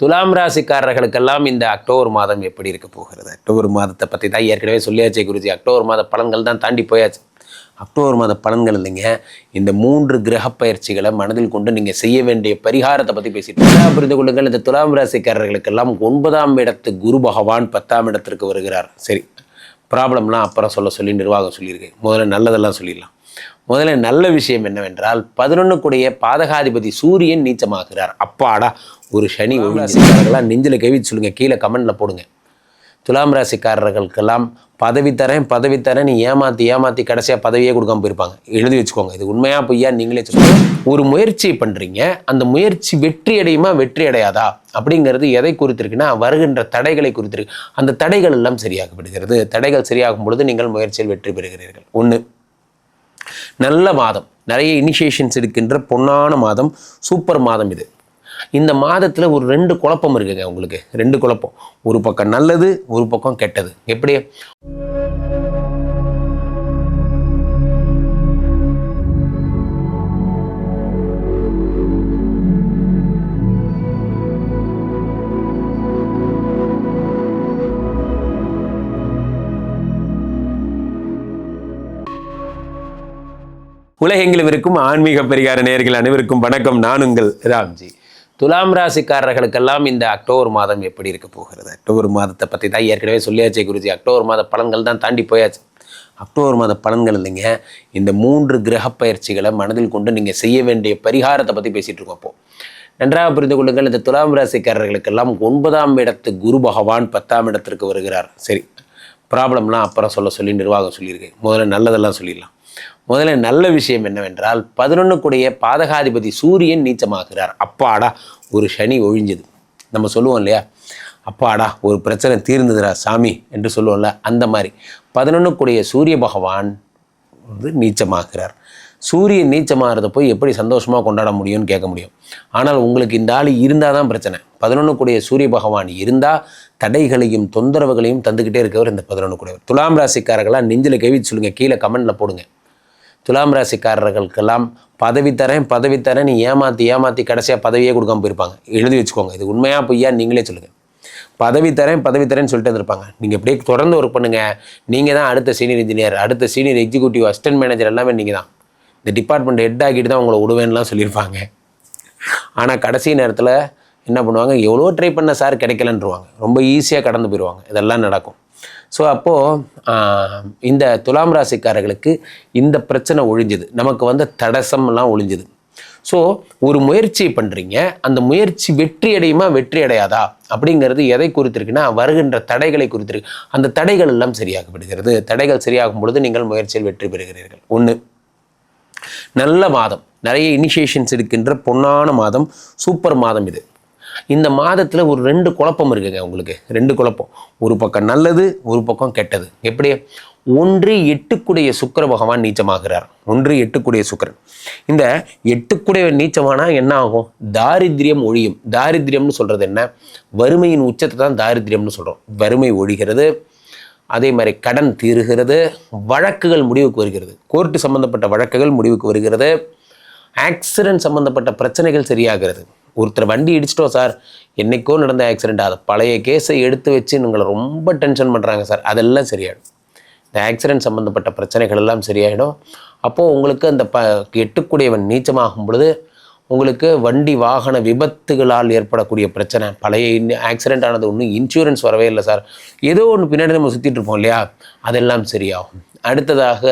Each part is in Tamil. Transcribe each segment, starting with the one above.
துலாம் ராசிக்காரர்களுக்கெல்லாம் இந்த அக்டோபர் மாதம் எப்படி இருக்க போகிறது? அக்டோபர் மாதத்தை பற்றி தான் ஏற்கனவே சொல்லியாச்சே குருஜி. அக்டோபர் மாத பலன்கள் தான் தாண்டி போயாச்சு. அக்டோபர் மாத பலன்கள் இல்லைங்க. இந்த மூன்று கிரக பயிற்சிகளை மனதில் கொண்டு நீங்கள் செய்ய வேண்டிய பரிகாரத்தை பற்றி பேசிட்டு இருக்கோம். புரிந்து கொள்ளுங்கள். இந்த துலாம் ராசிக்காரர்களுக்கெல்லாம் ஒன்பதாம் இடத்து குரு பகவான் பத்தாம் இடத்திற்கு வருகிறார். சரி ப்ராப்ளம்லாம் அப்புறம் சொல்ல சொல்லி நிர்வாகம் சொல்லியிருக்கேன் முதல்ல நல்லதெல்லாம் சொல்லிடலாம். முதல்ல நல்ல விஷயம் என்னவென்றால் பதினொன்றுக்குடைய பாதகாதிபதி சூரியன் நீச்சமாகிறார். அப்பாடா ஒரு சனி ராசிக்காரர்களாம் நெஞ்சில் கவிச்சு சொல்லுங்க கீழே கமெண்ட்ல போடுங்க. துலாம் ராசிக்காரர்களுக்கெல்லாம் பதவி தரேன் பதவி தரேன் நீ ஏமாத்தி ஏமாத்தி கடைசியாக பதவியே கொடுக்காம போயிருப்பாங்க. எழுதி வச்சுக்கோங்க. இது உண்மையா பொய்யா நீங்களே சொல்லுங்க. ஒரு முயற்சி பண்றீங்க அந்த முயற்சி வெற்றி அடையுமா வெற்றி அடையாதா? அப்படிங்கிறது எதை குறித்திருக்குன்னா வருகின்ற தடைகளை குறித்திருக்கு. அந்த தடைகள் எல்லாம் சரியாகப்படுகிறது. தடைகள் சரியாகும் பொழுது நீங்கள் முயற்சியில் வெற்றி பெறுகிறீர்கள். ஒன்று நல்ல மாதம். நிறைய இனிஷியேஷன்ஸ் எடுக்கின்ற பொன்னான மாதம். சூப்பர் மாதம் இது. இந்த மாதத்தில் ஒரு ரெண்டு குழப்பம் இருக்குங்க உங்களுக்கு. ரெண்டு குழப்பம். ஒரு பக்கம் நல்லது ஒரு பக்கம் கெட்டது. எப்படி? உலகெங்கிலும் இருக்கும் ஆன்மீக பரிகார நேர்கள் அனைவருக்கும் வணக்கம். நான் உங்கள் ராம்ஜி. துலாம் ராசிக்காரர்களுக்கெல்லாம் இந்த அக்டோபர் மாதம் எப்படி இருக்க போகிறது? அக்டோபர் மாதத்தை பற்றி தான் ஏற்கனவே சொல்லியாச்சே குருஜி. அக்டோபர் மாத பலன்கள் தான் தாண்டி போயாச்சு. அக்டோபர் மாத பலன்கள் இல்லைங்க. இந்த மூன்று கிரக பயிற்சிகளை மனதில் கொண்டு நீங்கள் செய்ய வேண்டிய பரிகாரத்தை பற்றி பேசிகிட்டு இருக்கோம் அப்போது நன்றாக புரிந்து கொள்ளுங்கள். இந்த துலாம் ராசிக்காரர்களுக்கெல்லாம் ஒன்பதாம் இடத்து குரு பகவான் பத்தாம் இடத்திற்கு வருகிறார். சரி. ப்ராப்ளம்லாம் அப்புறம் சொல்ல சொல்லி நிர்வாகம் சொல்லியிருக்கு. முதல்ல நல்லதெல்லாம் சொல்லிடலாம். முதல்ல நல்ல விஷயம் என்னவென்றால் பதினொன்னுக்குடைய பாதகாதிபதி சூரியன் நீச்சமாகிறார். அப்பாடா ஒரு சனி ஒழிஞ்சது. நம்ம சொல்லுவோம் இல்லையா? அப்பாடா ஒரு பிரச்சனை தீர்ந்ததுரா சாமி என்று சொல்லுவோம்ல அந்த மாதிரி. பதினொன்றுக்குடைய சூரிய பகவான் வந்து நீச்சமாகிறார். சூரியன் நீச்சமாகிறத போய் எப்படி சந்தோஷமாக கொண்டாட முடியும்னு கேட்க முடியும். ஆனால் உங்களுக்கு இந்த ஆள் இருந்தால் தான் பிரச்சனை. பதினொன்றுக்குடைய சூரிய பகவான் இருந்தால் தடைகளையும் தொந்தரவுகளையும் தந்துக்கிட்டே இருக்கவர் இந்த பதினொன்று கூடியவர். துலாம் ராசிக்காரர்களாம் நெஞ்சில் கவிச்சு சொல்லுங்கள் கீழே கமெண்டில் போடுங்க. துலாம் ராசிக்காரர்களுக்கெல்லாம் பதவி தரேன் பதவி தரேன் நீ ஏமாற்றி ஏமாற்றி கடைசியாக பதவியே கொடுக்காம போயிருப்பாங்க. எழுதி வச்சுக்கோங்க இது உண்மையாக பொய்யா நீங்களே சொல்லுங்கள் பதவி தரேன் பதவி தரேன்னு சொல்லிட்டு இருந்திருப்பாங்க. நீங்கள் அப்படியே தொடர்ந்து ஒர்க் பண்ணுங்கள் நீங்கள் தான் அடுத்த சீனியர் இன்ஜினியர் அடுத்த சீனியர் எக்ஸிக்யூட்டிவ் அசிஸ்டன்ட் மேனேஜர் எல்லாமே நீங்கள் தான். இந்த டிபார்ட்மெண்ட் ஹெட் ஆக்கிட்டு தான் உங்களை விடுவேன்லாம் சொல்லியிருப்பாங்க. ஆனால் கடைசி நேரத்தில் என்ன பண்ணுவாங்க? எவ்வளோ ட்ரை பண்ண சார் கிடைக்கலன்றவாங்க. ரொம்ப ஈஸியாக கடந்து போயிடுவாங்க. இதெல்லாம் நடக்கும். ஸோ அப்போது இந்த துலாம் ராசிக்காரர்களுக்கு இந்த பிரச்சனை ஒழிஞ்சுது. நமக்கு வந்த தடசம்லாம் ஒழிஞ்சுது. ஸோ ஒரு முயற்சி பண்ணுறீங்க அந்த முயற்சி வெற்றி அடையுமா? வெற்றி அடையாதா? அப்படிங்கிறது எதை குறித்திருக்குன்னா வருகின்ற தடைகளை குறித்திருக்கு. அந்த தடைகள் எல்லாம் சரியாகப்படுகிறது. தடைகள் சரியாகும் பொழுது நீங்கள் முயற்சியில் வெற்றி பெறுகிறீர்கள். ஒன்று நல்ல மாதம். நிறைய இனிஷியேஷன்ஸ் இருக்கின்ற பொன்னான மாதம். சூப்பர் மாதம் இது. இந்த மாதத்தில் ஒரு ரெண்டு குழப்பம் இருக்குங்க உங்களுக்கு. ரெண்டு குழப்பம். ஒரு பக்கம் நல்லது ஒரு பக்கம் கெட்டது. எப்படி? ஒன்று எட்டுக்குடைய சுக்கிர பகவான் நீச்சமாகிறார். ஒன்று எட்டுக்குடைய சுக்கிரன். இந்த எட்டுக்குடைய நீச்சமானா என்ன ஆகும்? தாரித்யம் ஒழியும். தாரித்யம்னு சொல்கிறது என்ன? வறுமையின் உச்சத்தை தான் தாரித்யம்னு சொல்கிறோம் வறுமை ஒழிகிறது. அதே மாதிரி கடன் தீருகிறது. வழக்குகள் முடிவுக்கு வருகிறது. கோர்ட்டு சம்பந்தப்பட்ட வழக்குகள் முடிவுக்கு வருகிறது. ஆக்சிடென்ட் சம்பந்தப்பட்ட பிரச்சனைகள் சரியாகிறது. ஒருத்தர் வண்டி இடிச்சிட்டோம் சார். என்னைக்கோ நடந்த ஆக்சிடென்ட் அதை. பழைய கேஸை எடுத்து வச்சு உங்களை ரொம்ப டென்ஷன் பண்ணுறாங்க சார். அதெல்லாம் சரியாயிடும். இந்த ஆக்சிடென்ட் சம்மந்தப்பட்ட பிரச்சனைகள் எல்லாம் சரியாயிடும். அப்போது உங்களுக்கு அந்த ப எட்டுக்குடையவன் நீச்சமாகும் பொழுது உங்களுக்கு வண்டி வாகன விபத்துகளால் ஏற்படக்கூடிய பிரச்சனை. பழைய ஆக்சிடென்ட் ஆனது ஒன்றும் இன்சூரன்ஸ் வரவே இல்லை சார். ஏதோ ஒன்று பின்னாடி நம்ம சுற்றிட்டு இருப்போம் இல்லையா? அதெல்லாம் சரியாகும். அடுத்ததாக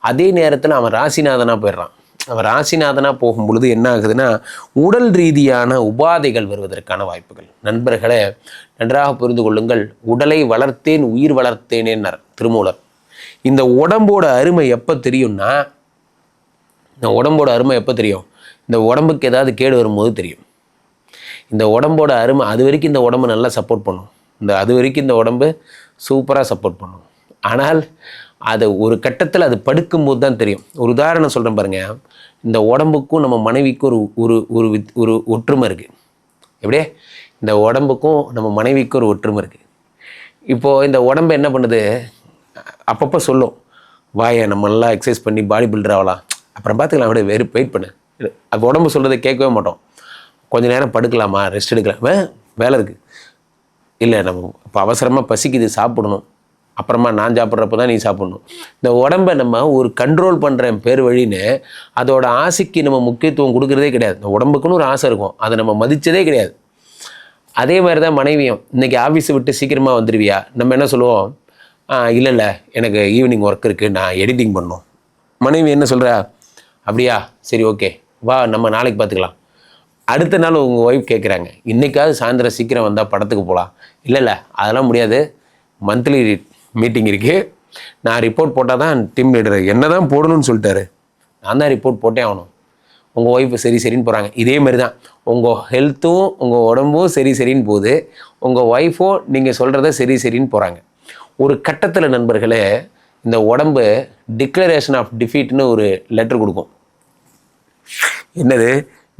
அதே நேரத்தில் அவன் ராசிநாதனாக போயிடுறான். ராசிநாதனாக போகும் பொழுது என்ன ஆகுதுன்னா உடல் ரீதியான உபாதைகள் வருவதற்கான வாய்ப்புகள். நண்பர்களை நன்றாக புரிந்து கொள்ளுங்கள் உடலை வளர்த்தேன் உயிர் வளர்த்தேனேன்னார் திருமூலர். இந்த உடம்போட அருமை எப்போ தெரியும்னா இந்த உடம்போட அருமை எப்போ தெரியும்? இந்த உடம்புக்கு ஏதாவது கேடு வரும்போது தெரியும். இந்த உடம்போட அருமை அது வரைக்கும் இந்த உடம்பு நல்லா சப்போர்ட் பண்ணும். இந்த அது வரைக்கும் இந்த உடம்பு சூப்பராக சப்போர்ட் பண்ணும். ஆனால் அது ஒரு கட்டத்தில் அது படுக்கும்போது தான் தெரியும். ஒரு உதாரணம் சொல்கிறேன் பாருங்கள் இந்த உடம்புக்கும் நம்ம மனைவிக்கும் ஒரு ஒரு ஒரு வித்- ஒரு ஒற்றுமை இருக்குது எப்படியே? இந்த உடம்புக்கும் நம்ம மனைவிக்கும் ஒரு ஒற்றுமை இருக்குது இப்போது இந்த உடம்பு என்ன பண்ணுது? அப்பப்போ சொல்லும். வாயை நம்ம நல்லா எக்ஸசைஸ் பண்ணி பாடி பில்டர் ஆகலாம் அப்புறம் பார்த்துக்கலாம் அப்படியே வெறு வெயிட் பண்ணு. அப்போ உடம்பு சொல்கிறத கேட்கவே மாட்டோம். கொஞ்ச நேரம் படுக்கலாமா? ரெஸ்ட் எடுக்கலாம். வேலை இருக்குது இல்லை நம்ம இப்போ அவசரமாக பசிக்குது சாப்பிடணும். அப்புறமா நான் சாப்பிட்றப்ப தான் நீ சாப்பிட்ணும். இந்த உடம்பை நம்ம ஒரு கண்ட்ரோல் பண்ணுற பேர் வழின்னு அதோட ஆசைக்கு நம்ம முக்கியத்துவம் கொடுக்குறதே கிடையாது. இந்த உடம்புக்குன்னு ஒரு ஆசை இருக்கும். அதை நம்ம மதித்ததே கிடையாது. அதே மாதிரி தான் மனைவியும். இன்றைக்கி ஆஃபீஸை விட்டு சீக்கிரமாக வந்துடுவியா நம்ம என்ன சொல்லுவோம்? இல்லை இல்லை. எனக்கு ஈவினிங் ஒர்க் இருக்குது நான் எடிட்டிங் பண்ணோம். மனைவி என்ன சொல்கிறா அப்படியா? சரி ஓகே வா நம்ம நாளைக்கு பார்த்துக்கலாம் அடுத்த நாள் உங்கள் ஒய்ஃப் கேட்குறாங்க இன்றைக்காவது சாயந்தரம் சீக்கிரம் வந்தால் படத்துக்கு போகலாம் இல்லை இல்லை. அதெல்லாம் முடியாது. மந்த்லி மீட்டிங் இருக்குது நான் ரிப்போர்ட் போட்டால் தான் டீம் லீடர் என்ன தான் போடணும்னு சொல்லிட்டாரு. நான் தான் ரிப்போர்ட் போட்டே ஆகணும். உங்கள் ஒய்ஃபு சரி சரின்னு போகிறாங்க இதே மாதிரி தான் உங்கள் ஹெல்த்தும் உங்கள் உடம்பும் சரி சரின்னு போகுது. உங்கள் ஒய்ஃபும் நீங்கள் சொல்கிறத சரி சரின்னு போகிறாங்க ஒரு கட்டத்தில் நண்பர்களே இந்த உடம்பு டிக்ளரேஷன் ஆஃப் டிஃபீட்னு ஒரு லெட்டர் கொடுக்கும். என்னது?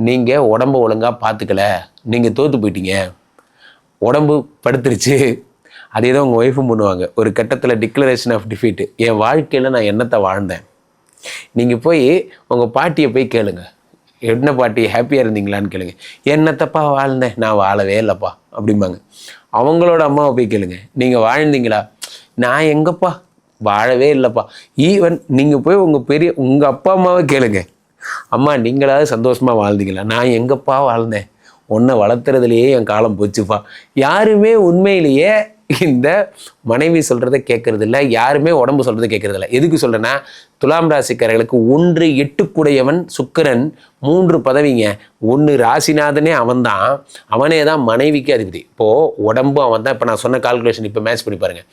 நீங்கள் உடம்ப ஒழுங்காக பார்த்துக்கல நீங்கள் தோற்று போயிட்டீங்க. உடம்பு படுத்துருச்சு. அதே தான் உங்கள் ஒய்ஃபும் பண்ணுவாங்க. ஒரு கட்டத்தில் டிக்ளரேஷன் ஆஃப் டிஃபீட்டு என் வாழ்க்கையில் நான் என்னத்தை வாழ்ந்தேன்? நீங்கள் போய் உங்கள் பாட்டியை போய் கேளுங்க. என்ன பாட்டி ஹாப்பியாக இருந்தீங்களான்னு கேளுங்க. என்னத்தப்பா வாழ்ந்தேன்? நான் வாழவே இல்லைப்பா அப்படிம்பாங்க. அவங்களோட அம்மாவை போய் கேளுங்க. நீங்கள் வாழ்ந்தீங்களா? நான் எங்கப்பா? வாழவே இல்லைப்பா. ஈவன் நீங்கள் போய் உங்கள் பெரிய உங்கள் அப்பா அம்மாவை கேளுங்க. அம்மா நீங்களாவது சந்தோஷமாக வாழ்ந்தீங்களா? நான் எங்கப்பா வாழ்ந்தேன்? உன்னை வளர்த்துறதுலையே என் காலம் போச்சுப்பா. யாருமே உண்மையிலேயே இந்த மனைவி சொல்கிறத கேட்கறது இல்லை யாருமே உடம்பு சொல்கிறத கேட்கறது இல்லை எதுக்கு சொல்கிறேன்னா துலாம் ராசிக்காரர்களுக்கு ஒன்று எட்டுக்குடையவன் சுக்கரன் மூன்று பதவிங்க. ஒன்று ராசிநாதனே அவன்தான். அவனே தான் மனைவிக்கு அதிபதி. இப்போது உடம்பும் அவன் தான் இப்போ நான் சொன்ன கால்குலேஷன் இப்போ மேட்ச் பண்ணி பாருங்கள்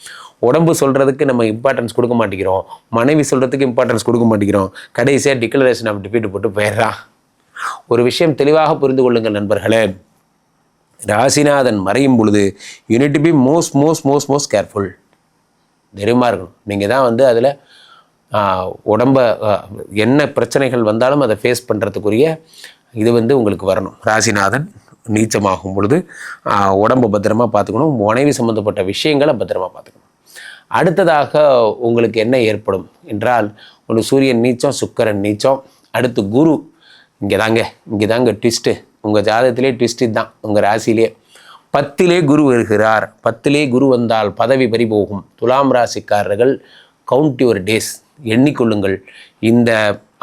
உடம்பு சொல்கிறதுக்கு நம்ம இம்பார்ட்டன்ஸ் கொடுக்க மாட்டேங்கிறோம். மனைவி சொல்கிறதுக்கு இம்பார்ட்டன்ஸ் கொடுக்க மாட்டேங்கிறோம். கடைசியாக டிக்ளரேஷன் ஆஃப் டிஃபீட் போட்டு போயிடுறான். ஒரு விஷயம் தெளிவாக புரிந்து கொள்ளுங்கள் நண்பர்களே. ராசிநாதன் மறையும் பொழுது you need be most most most most careful தைரியமாக இருக்கணும். நீங்கள் தான் வந்து அதில் உடம்ப என்ன பிரச்சனைகள் வந்தாலும் அதை ஃபேஸ் பண்ணுறதுக்குரிய இது வந்து உங்களுக்கு வரணும். ராசிநாதன் நீச்சமாகும் பொழுது உடம்பு உடம்ப பத்திரமா பார்த்துக்கணும். உணவு சம்மந்தப்பட்ட விஷயங்களை பத்திரமா பார்த்துக்கணும். அடுத்ததாக உங்களுக்கு என்ன ஏற்படும் என்றால் உங்களுக்கு சூரியன் நீச்சம் சுக்கரன் நீச்சம் அடுத்து குரு. இங்கே தாங்க இங்கே தாங்க ட்விஸ்ட்டு உங்கள் ஜாதகத்திலே ட்விஸ்ட் தான் உங்கள் ராசியிலே. பத்திலே குரு வருகிறார். பத்திலே குரு வந்தால் பதவி பறிபோகும் துலாம் ராசிக்காரர்கள் கவுண்ட் யுவர் டேஸ் எண்ணிக்கொள்ளுங்கள். இந்த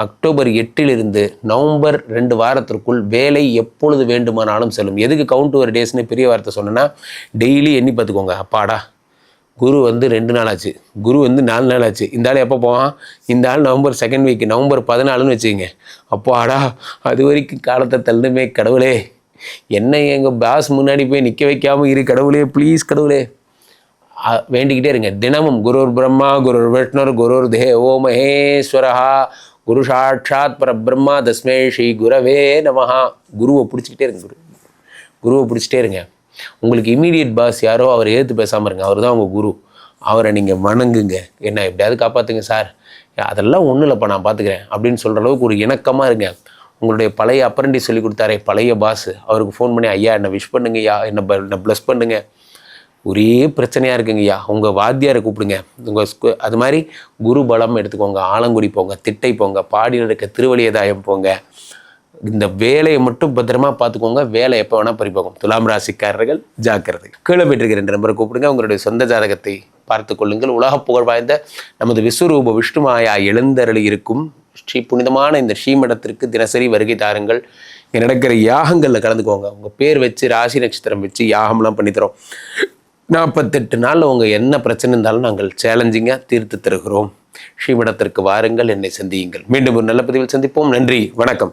அக்டோபர் எட்டிலிருந்து நவம்பர் ரெண்டு வாரத்திற்குள் வேலை எப்பொழுது வேண்டுமானாலும் செல்லும். எதுக்கு கவுண்ட் ஒரு டேஸ்னு பெரிய வார்த்தை சொன்னேன்னா டெய்லி எண்ணி பார்த்துக்கோங்க. அப்பாடா குரு வந்து ரெண்டு நாள் ஆச்சு குரு வந்து நாலு நாள் ஆச்சு இந்த ஆள் எப்போ போவான்? இந்த ஆள் நவம்பர் செகண்ட் வீக் நவம்பர் பதினாலுன்னு வச்சுக்கோங்க. அப்போ ஆடா அது வரைக்கும் காலத்தை தள்ளுமே கடவுளே. என்ன எங்கள் பாஸ் முன்னாடி போய் நிற்க வைக்காமல் இரு கடவுளே ப்ளீஸ் கடவுளே. வேண்டிக்கிட்டே இருங்க. தினமும் குருர் பிரம்மா குருர் விஷ்ணுர் குருர் தேவோ மகேஸ்வரஹா குரு சாட்சாத் பரபிரம்மா தஸ்மே ஸ்ரீ குரவே நமஹா. குருவை பிடிச்சிக்கிட்டே இருங்க குரு. குருவை பிடிச்சிட்டே இருங்க. உங்களுக்கு இம்மீடியட் பாஸ் யாரோ அவர் ஏற்று பேசாமல் இருங்க. அவர் தான் உங்கள் குரு. அவரை நீங்கள் வணங்குங்க. என்ன எப்படியாவது காப்பாற்றுங்க சார் அதெல்லாம் ஒன்றும் இல்லைப்பா நான் பார்த்துக்கிறேன் அப்படின்னு சொல்கிற அளவுக்கு ஒரு இணக்கமாக இருங்க. உங்களுடைய பழைய அப்ரண்டிஸ் சொல்லி கொடுத்தாரே பழைய பாஸ் அவருக்கு ஃபோன் பண்ணி ஐயா என்னை விஷ் பண்ணுங்க ஐயா. என்னை என்னை ப்ளஸ் பண்ணுங்க. ஒரே பிரச்சனையாக இருக்குங்க ஐயா. உங்கள் வாத்தியாரை கூப்பிடுங்க. உங்கள் ஸ்கூ அது மாதிரி குரு பலம் எடுத்துக்கோங்க ஆலங்குடி போங்க திட்டை போங்க பாடி நடக்க திருவழியதாயம் போங்க. இந்த வேலையை மட்டும் பத்திரமா பார்த்துக்கோங்க. வேலை எப்போ வேணால் பறிப்போகும் துலாம் ராசிக்காரர்கள் ஜாக்கிரதை. கீழே போயிட்டிருக்கிற ரெண்டு நம்பரை கூப்பிடுங்க. உங்களுடைய சொந்த ஜாதகத்தை பார்த்து கொள்ளுங்கள். உலக புகழ் வாய்ந்த நமது விஸ்வரூப விஷ்ணுமாயா எழுந்தருளி இருக்கும். ஸ்ரீ புனிதமான இந்த ஸ்ரீமடத்திற்கு தினசரி வருகை தாருங்கள். இங்கே நடக்கிற யாகங்களில் கலந்துக்கோங்க. உங்கள் பேர் வச்சு ராசி நட்சத்திரம் வச்சு யாகம்லாம் பண்ணித்தரோம் நாற்பத்தெட்டு நாளில் உங்கள் என்ன பிரச்சனை இருந்தாலும் நாங்கள் சேலஞ்சிங்காக தீர்த்து தருகிறோம். ஸ்ரீமடத்திற்கு வாருங்கள். என்னை சந்தியுங்கள். மீண்டும் ஒரு நல்ல பதிவில் சந்திப்போம். நன்றி. வணக்கம்.